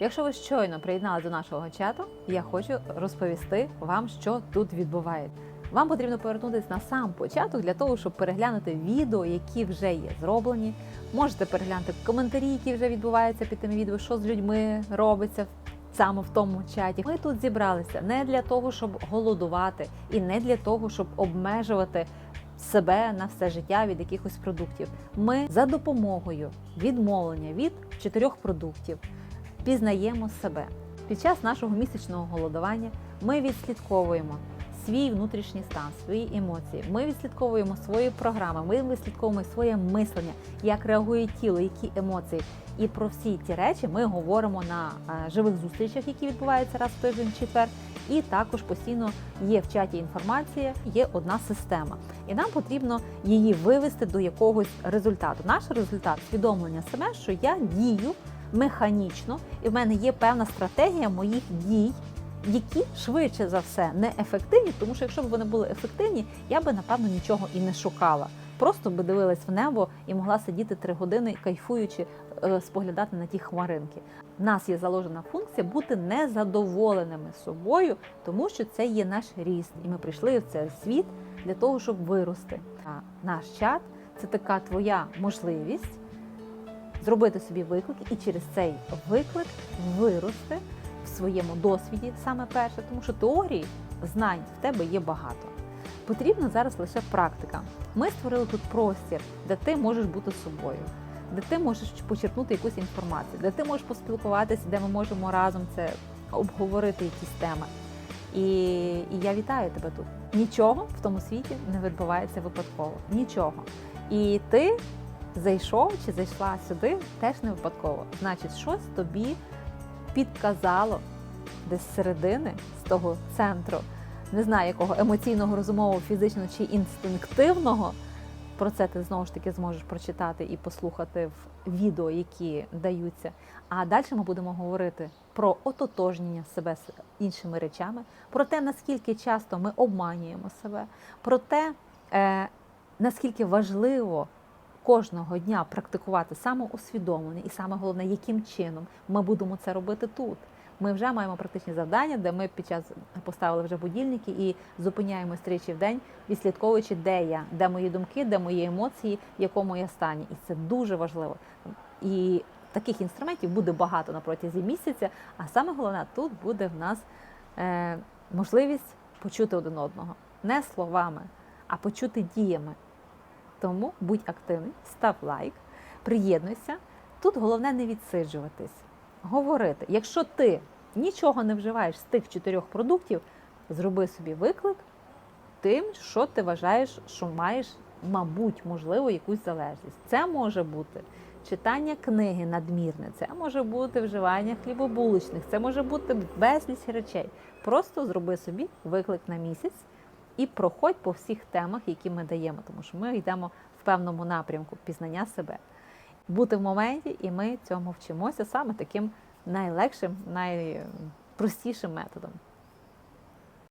Якщо ви щойно приєднали до нашого чату, я хочу розповісти вам, що тут відбувається. Вам потрібно повернутися на сам початок для того, щоб переглянути відео, які вже є зроблені. Можете переглянути коментарі, які вже відбуваються під тими відео, що з людьми робиться саме в тому чаті. Ми тут зібралися не для того, щоб голодувати, і не для того, щоб обмежувати себе на все життя від якихось продуктів. Ми за допомогою відмовлення від чотирьох продуктів пізнаємо себе. Під час нашого місячного голодування ми відслідковуємо свій внутрішній стан, свої емоції. Ми відслідковуємо свої програми, ми відслідковуємо своє мислення, як реагує тіло, які емоції. І про всі ці речі ми говоримо на е, живих зустрічах, які відбуваються раз в тиждень четвер. І також постійно є в чаті інформація, є одна система, і нам потрібно її вивести до якогось результату. Наш результат усвідомлення себе, що я дію механічно, і в мене є певна стратегія моїх дій, які швидше за все не ефективні, тому що якщо б вони були ефективні, я би напевно нічого і не шукала. Просто би дивилась в небо і могла сидіти три години, кайфуючи, е, споглядати на ті хмаринки. В нас є заложена функція бути незадоволеними собою, тому що це є наш ріст, і ми прийшли в цей світ для того, щоб вирости. А наш чат це така твоя можливість зробити собі виклик і через цей виклик вирости в своєму досвіді саме перше, тому що теорії знань в тебе є багато. Потрібна зараз лише практика. Ми створили тут простір, де ти можеш бути собою, де ти можеш почерпнути якусь інформацію, де ти можеш поспілкуватися, де ми можемо разом це обговорити якісь теми. І, і я вітаю тебе тут. Нічого в тому світі не відбувається випадково. Нічого. І ти зайшов чи зайшла сюди теж не випадково. Значить, щось тобі підказало десь з середини, з того центру, не знаю якого емоційного, розумового, фізичного чи інстинктивного. Про це ти знову ж таки зможеш прочитати і послухати в відео, які даються. А далі ми будемо говорити про ототожнення себе з іншими речами, про те, наскільки часто ми обманюємо себе, про те, е, наскільки важливо кожного дня практикувати самоусвідомлення, і саме головне, яким чином ми будемо це робити тут. Ми вже маємо практичні завдання, де ми під час поставили вже будильники і зупиняємось тричі в день, відслідковуючи, де я, де мої думки, де мої емоції, в якому я стані. І це дуже важливо. І таких інструментів буде багато на протязі місяця. А саме головне, тут буде в нас е, можливість почути один одного не словами, а почути діями. Тому будь активний, став лайк, приєднуйся. Тут головне не відсиджуватись, говорити. Якщо ти нічого не вживаєш з тих чотирьох продуктів, зроби собі виклик тим, що ти вважаєш, що маєш, мабуть, можливо, якусь залежність. Це може бути читання книги надмірне, це може бути вживання хлібобулочних, це може бути безліч речей. Просто зроби собі виклик на місяць і проходь по всіх темах, які ми даємо, тому що ми йдемо в певному напрямку пізнання себе. Бути в моменті, і ми цьому вчимося саме таким найлегшим, найпростішим методом.